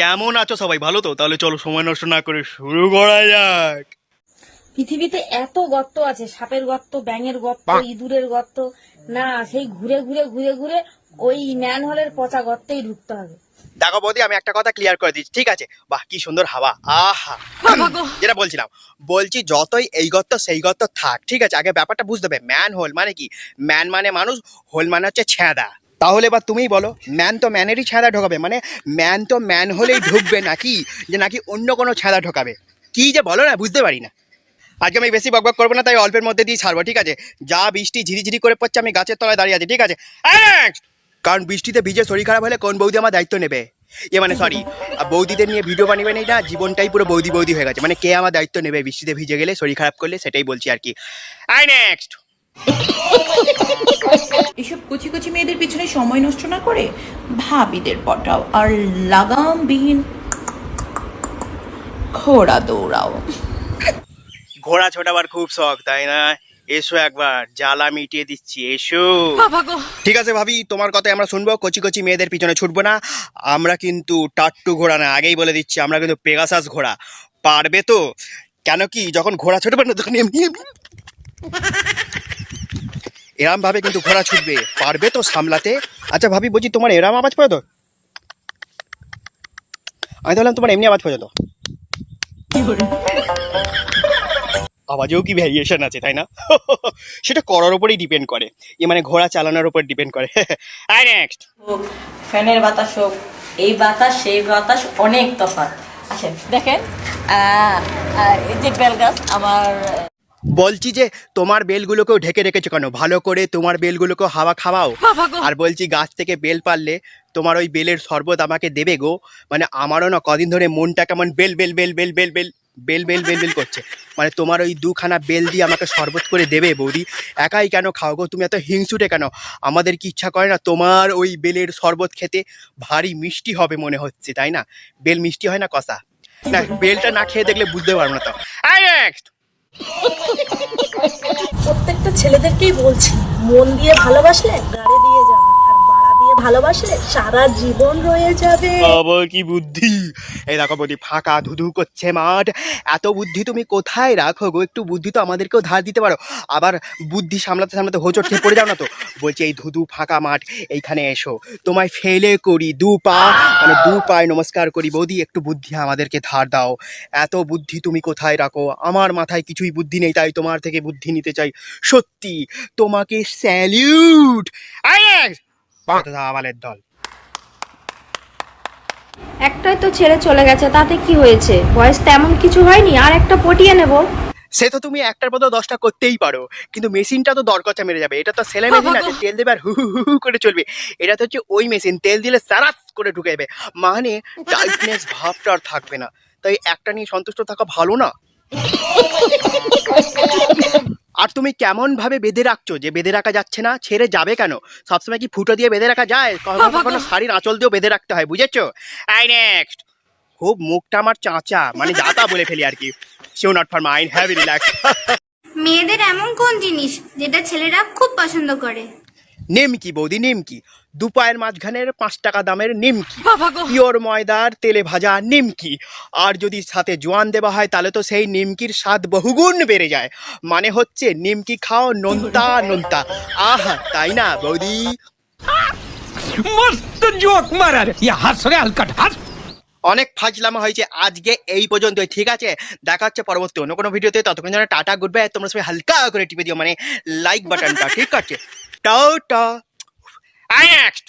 কেমন আছো সবাই? ভালো তো? তাহলে চলো সময় নষ্ট না করে শুরু করা যাক। পৃথিবীতে এত গর্ত আছে সাপের গর্ত ব্যাঙের গর্ত ইঁদুরের গর্ত। না সেই ঘুরে ঘুরে ঘুরে ঘুরে ওই ম্যান হলের পচা গর্তেই ঢুকতে হবে। দেখো বৌদি আমি একটা কথা ক্লিয়ার করে দিচ্ছি ঠিক আছে? বাহ কি সুন্দর হাওয়া। আহা! যেটা বলছিলাম। বলছি যতই এই গর্ত সেই গর্ত থাক ঠিক আছে? আগে ব্যাপারটা বুঝতে হবে। ম্যান হোল মানে কি? ম্যান মানে মানুষ হোল মানে হচ্ছে ছেঁদা তাহলে এবার তুমিই বলো ম্যান তো ম্যানেরই ছেঁদা ঢোকাবে মানে ম্যান তো ম্যান হলেই ঢুকবে নাকি, যে নাকি অন্য কোনো ছেঁদা ঢোকাবে? কি যে বলো না, বুঝতে পারি না। আজকে আমি বেশি বকবক করব না, তাই অল্পের মধ্যে দিয়ে ছাড়বো, ঠিক আছে? যা বৃষ্টি ঝিরিঝিরি করে পড়ছে, আমি গাছের তলায় দাঁড়িয়ে আছি, ঠিক আছে? কারণ বৃষ্টিতে ভিজে শরীর খারাপ হলে কোন বৌদি আমার দায়িত্ব নেবে? এ মানে সরি বৌদিদের নিয়ে ভিডিও বানিয়ে না, জীবনটাই পুরো বৌদি বৌদি হয়ে গেছে। মানে কে আমার দায়িত্ব নেবে? বৃষ্টিতে ভিজে গেলে, শরীর খারাপ করলে, সেটাই বলছি আর কি। আই নেক্সট এসব কুচি কুচি মেয়েদের পিছনে সময় নষ্ট না করে ভাবিদের পটাও আর লাগামবিহীন ঘোড়া দৌড়াও। ঘোড়া ছোটাবার খুব শখ তাই না? এসো একবার জ্বালা মিটিয়ে দিচ্ছি এসো। ঠিক আছে ভাবি তোমার কথা আমরা শুনব কচি কচি মেয়েদের পিছনে ছুটবো না। আমরা কিন্তু টাট্টু ঘোড়া না আগেই বলে দিচ্ছি আমরা কিন্তু পেগাসাস ঘোড়া। পারবে তো? কেন কি যখন ঘোড়া ছুটবে না তখন এমনি এমনি এরম ভাবে কিন্তু ঘোড়া ছুটবে। পারবে তো সামলাতে? আচ্ছা ভাবি, বলছি তোমার এরম আওয়াজ পড়ে তো আমি তাহলে তোমার এমনি আওয়াজ পড়ে তো। আওয়াজেও কি ভ্যারিয়েশন আছে, তাই না? সেটা করার উপরেই ডিপেন্ড করে। এ মানে ঘোড়া চালানোর উপর ডিপেন্ড করে। আই নেক্সট ফ্যানের বাতাস হোক, এই বাতাস, সেই বাতাস, অনেক তফাৎ। আসেন দেখেন এই যে বেল গাছ, আমার বলছি যে তোমার বেলগুলোকেও ঢেকে রেখেছো কেন? ভালো করে তোমার বেলগুলোকেও হাওয়া খাওয়াও। আর বলছি গাছ থেকে বেল পারলে তোমার ওই বেলের শরবত আমাকে দেবে গো। মানে আমারও না কদিন ধরে মনটা কেমন বেল বেল বেল বেল বেল বেল বেল বেল বেল বেল করছে। মানে তোমার ওই দুখানা বেল দিয়ে আমাকে শরবত করে দেবে বৌদি। একাই কেন খাও গো? তুমি এত হিংসুটে কেন? আমাদের কি ইচ্ছা করে না তোমার ওই বেলের শরবত খেতে? ভারী মিষ্টি হবে মনে হচ্ছে তাই না? বেল মিষ্টি হয় না কষা? না বেলটা না খেয়ে দেখলে বুঝতে পারব না তো। নেক্সট প্রত্যেকটা ছেলেদেরকেই বলছি মন দিয়ে ভালোবাসলে গাড়ি ভালোবাসলে সারা জীবন রয়ে যাবে। বাবা, কি বুদ্ধি। এই দেখো বৌদি, ফাঁকা ধুধু করছে মাঠ। এত বুদ্ধি তুমি কোথায় রাখো গো? একটু বুদ্ধি তো আমাদেরকেও ধার দিতে পারো। আবার বুদ্ধি সামলাতে সামলাতে হোচট খেয়ে পড়ে যাও না তো? বলছি, এই ধুধু ফাঁকা মাঠ, এইখানে এসো। তোমায় ফেলে করি, দু পা মানে দু পায়ে নমস্কার করি। বৌদি, একটু বুদ্ধি আমাদেরকে ধার দাও। এত বুদ্ধি তুমি কোথায় রাখো? আমার মাথায় কিছুই বুদ্ধি নেই, তাই তোমার থেকে বুদ্ধি নিতে চাই। সত্যি, তোমাকে স্যালিউট! আবালের দল। একটাই তো ছেড়ে চলে গেছে তাতে কি হয়েছে? বয়স তেমন কিছু হয়নি আর একটা পটিয়ে নেব। সে তো তুমি একটার মতো দশটা করতেই পারো কিন্তু মেশিনটা তো দরকচা মেরে যাবে। এটা তো সেলে মেশিন আছে তেল দেবে আর হু হু হু হু করে চলবে। এটা তো হচ্ছে ওই মেশিন তেল দিলে সারাস করে ঢুকে যাবে। মানে টাইটনেস ভাবটা আর থাকবে না। তাই একটা নিয়ে সন্তুষ্ট থাকা ভালো না? আর তুমি কেমন ভাবে বেঁধে রাখছো? যে বেঁধে রাখা যাচ্ছে না ছেড়ে যাবে কেন? সবসময় কি ফুটো দিয়ে বেঁধে রাখা যায়? কখনো কখনো শাড়ির আঁচল দিয়েও বেঁধে রাখতে হয় বুঝেছ? আই নেক্সট খুব মুখটা আমার চাঁচা মানে যাতা বলে ফেলি আর কি। Sure not for mind have relax মেয়েদের এমন কোন জিনিস যেটা ছেলেরা খুব পছন্দ করে? নেমকি বৌদি নেমকি। দু পায়ের মাঝখানের পাঁচ টাকা দামের নিমকি। পিওর ময়দার তেলে ভাজা নিমকি। আর যদি সাথে জোয়ান দেওয়া হয় তাহলে তো সেই নিমকির স্বাদ বহুগুণ বেড়ে যায়। মানে হচ্ছে নিমকি খাও নন্তা নন্তা। আহা তাই না বৌদি? মস্ত জোক মারার ইয়া অনেক ফাজলামা হয়েছে আজকে এই পর্যন্তই ঠিক আছে? দেখা হচ্ছে পরবর্তী অন্য কোনো ভিডিওতে ততক্ষণ যেন টাটা গুড বাই তোমরা সবাই হালকা করে টিপে দিও মানে লাইক বাটনটা ঠিক আছে? Dota. I asked.